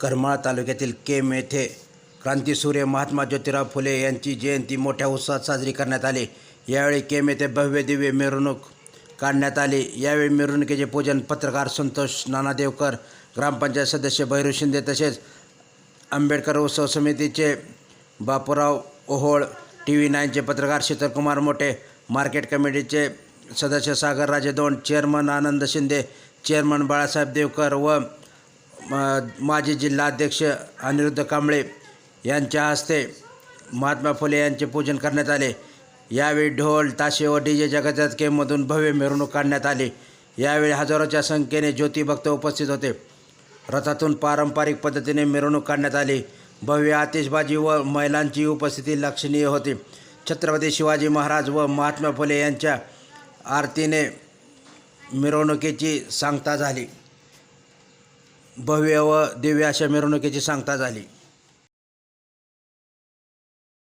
करमाळा तालुक्यातील केम येथे क्रांतीसूर्य महात्मा ज्योतिराव फुले यांची जयंती मोठ्या उत्साहात साजरी करण्यात आली. यावेळी केम येथे भव्य दिव्य मिरवणूक काढण्यात आली. यावेळी मिरवणुकीचे पूजन पत्रकार संतोष नानादेवकर ग्रामपंचायत सदस्य भैरू शिंदे तसेच आंबेडकर उत्सव समितीचे बापूराव ओहोळ टी व्ही नाईनचे पत्रकार शीतलकुमार मोठे मार्केट कमिटीचे सदस्य सागरराजे दोंड चेअरमन आनंद शिंदे चेअरमन बाळासाहेब देवकर व माजी जिल्हाध्यक्ष अनिरुद्ध कांबळे यांच्या हस्ते महात्मा फुले यांचे पूजन करण्यात आले. यावेळी ढोल ताशे व डी जे जगजात केममधून भव्य मिरवणूक काढण्यात आली. यावेळी हजारोच्या संख्येने ज्योतिभक्त उपस्थित होते. रथातून पारंपरिक पद्धतीने मिरवणूक काढण्यात आली. भव्य आतिषबाजी व महिलांची उपस्थिती लक्षणीय होती. छत्रपती शिवाजी महाराज व महात्मा फुले यांच्या आरतीने मिरवणुकीची सांगता झाली. भव्य व दिव्य अशा मिरवणुकीची सांगता झाली.